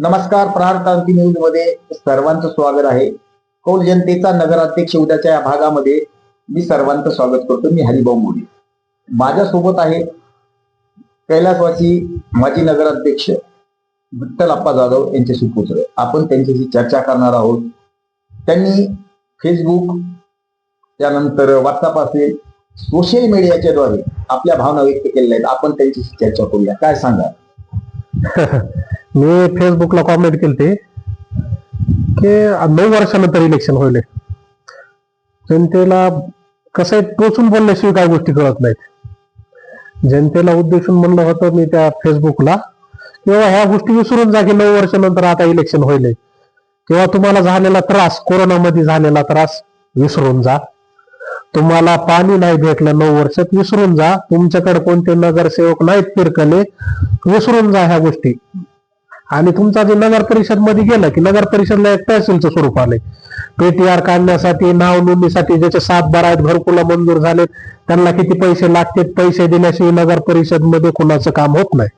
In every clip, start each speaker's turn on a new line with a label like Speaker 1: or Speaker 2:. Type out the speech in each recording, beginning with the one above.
Speaker 1: नमस्कार प्रहार क्रांती न्यूजमध्ये सर्वांचं स्वागत आहे. कौल जनतेचा नगराध्यक्ष उद्याच्या या भागामध्ये मी सर्वांचं स्वागत करतो. मी हरिभाऊ मोदी माझ्यासोबत आहे कैलासवासी माजी नगराध्यक्ष विठ्ठल अप्पा जाधव यांच्याशी सुपुत्र आपण त्यांच्याशी चर्चा करणार आहोत. त्यांनी फेसबुक त्यानंतर व्हॉट्सअप असेल सोशल मीडियाच्या द्वारे आपल्या भावना व्यक्त केलेल्या आहेत. आपण त्यांच्याशी चर्चा करूया. काय सांगा
Speaker 2: मी फेसबुकला कॉमेंट केलते की नऊ वर्षानंतर इलेक्शन होईल जनतेला कसं आहे टोचून बोलल्याशिवाय काही गोष्टी कळत नाहीत. जनतेला उद्देशून म्हणलं होतं मी त्या फेसबुकला किंवा ह्या गोष्टी विसरून जा की नऊ वर्षानंतर आता इलेक्शन होईल किंवा तुम्हाला झालेला त्रास कोरोनामध्ये झालेला त्रास विसरून जा. तुम्हाला पाणी नाही भेटलं नऊ वर्षात विसरून जा. तुमच्याकडे कोणते नगरसेवक नाहीत फिरकले विसरून जा ह्या गोष्टी. आणि तुमचा जे नगर परिषदमध्ये गेलं की नगर परिषदला एक तहसीलचं स्वरूप आलंय. पेटीआर काढण्यासाठी नाव नोंदणीसाठी ज्याचे सात बारा आहेत घरकुला मंजूर झालेत त्यांना किती पैसे लागतात पैसे देण्याशिवाय नगर परिषदमध्ये कुणाचं काम होत नाही.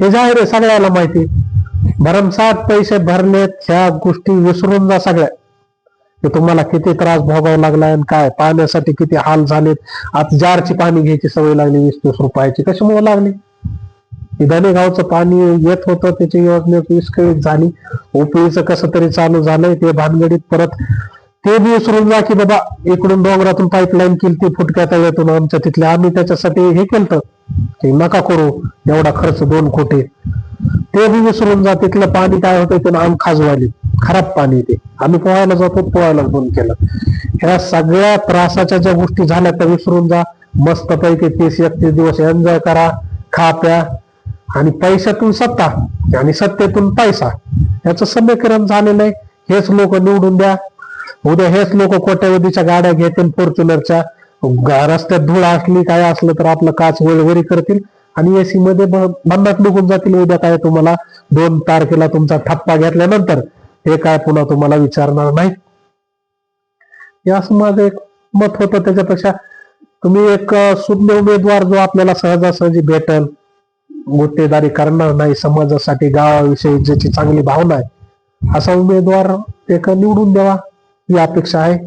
Speaker 2: हे जाहीर आहे सगळ्याला माहिती. भरमसाठ पैसे भरलेत ह्या गोष्टी विसरून जा सगळ्या. की तुम्हाला किती त्रास भोगावा लागलाय आणि काय? पाण्यासाठी किती हाल झालेत? आता जारची पाणी घ्यायची सवय लागली वीस तीस रुपयाची. कशामुळे लागली? की गावचं पाणी येत होतं त्याची योजना विस्कळीत झाली. ओपीचं कसं तरी चालू झालंय ते भानगडीत परत ते बी विसरून जा की बाबा इकडून डोंगरातून पाईपलाईन केली ती फुटक्या तळ्यातून आमच्या तिथल्या. आम्ही त्याच्यासाठी हे केलं की नका करू एवढा खर्च दोन कोटी. ते बी विसरून जा तिथलं पाणी काय होतं ते आम खाजवाली खराब पाणी ते. आम्ही पोहायला जातो पोहायला बंद केलं. ह्या सगळ्या त्रासाच्या ज्या गोष्टी झाल्या त्या विसरून जा. मस्तपैकी तीस एकतीस दिवस एन्जॉय करा खा प्या. आणि पैशातून सत्ता आणि सत्तेतून पैसा. याचं समीकरण झालेलं आहे. हेच लोक निवडून द्या. उद्या हेच लोक कोट्यवधीच्या गाड्या घेतील फॉर्च्युनरच्या. रस्त्यात धूळ असली काय असलं तर आपलं काच वळवरी करतील. आणि एसी मध्ये ब- भन्नाट निघून जातील उद्या काय तुम्हाला. दोन तारखेला तुमचा ठप्पा घेतल्यानंतर हे काय पुन्हा तुम्हाला विचारणार नाही यास असं माझं एक मत होतं त्याच्यापेक्षा. तुम्ही एक अं, सुज्ञ उमेदवार जो आपल्याला सहजासहजी भेटल गुत्तेदारी करणार नाही समाजासाठी गावाविषयी ज्याची चांगली भावना आहे असा उमेदवार एक निवडून द्यावा ही अपेक्षा आहे.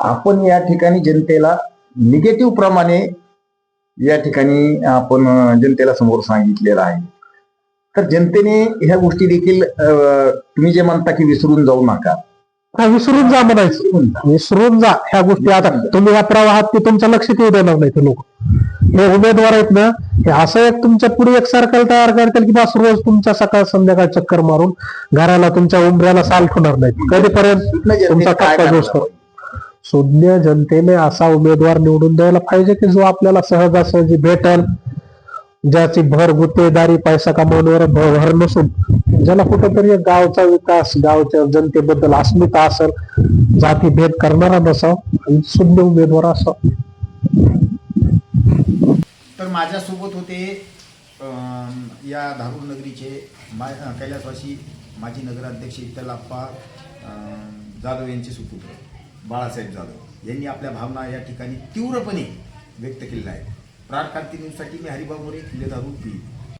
Speaker 1: आपण या ठिकाणी जनतेला निगेटिव्ह प्रमाणे या ठिकाणी आपण जनतेला समोर सांगितलेलं आहे. तर जनतेने ह्या गोष्टी देखील अं, तुम्ही जे म्हणता की विसरून जाऊ नका.
Speaker 2: विसरून जा म्हणायचं. विसरून जा. ह्या गोष्टी आता तुम्ही या प्रवाहात ते तुमच्या लक्षात येऊ देणार नाही ते लोक. हे उमेदवार आहेत ना हे असं एक तुमच्यापुढे एक सर्कल तयार करतील की बस रोज तुमच्या सकाळ संध्याकाळ चक्कर मारून घराला तुमच्या उंबऱ्याला साल ठेवणार नाहीत. कधीपर्यंत? तुमचा
Speaker 1: काय
Speaker 2: टप्पा जोस्त सुज्ञ जनतेने असा उमेदवार निवडून द्यायला पाहिजे की जो आपल्याला सहजासहजी भेटल ज्याची भर गुत्तेदारी पैसा कमावण्यावर भर नसून ज्याला कुठंतरी गावचा विकास गावच्या जनतेबद्दल अस्मिता असल जाती भेद करणारा नसाव आणि सुज्ञ उमेदवार असा
Speaker 1: तर माझ्यासोबत होते अं, या धारूर नगरीचे मा कैलासवासी माजी नगराध्यक्ष इतलाप्पा जाधव यांचे सुपुत्र बाळासाहेब जाधव. यांनी आपल्या भावना या ठिकाणी तीव्रपणे व्यक्त केलेल्या आहेत. प्राण क्रांती न्यूजसाठी मी हरिभाऊ मोरे किल्ले धारूर बीड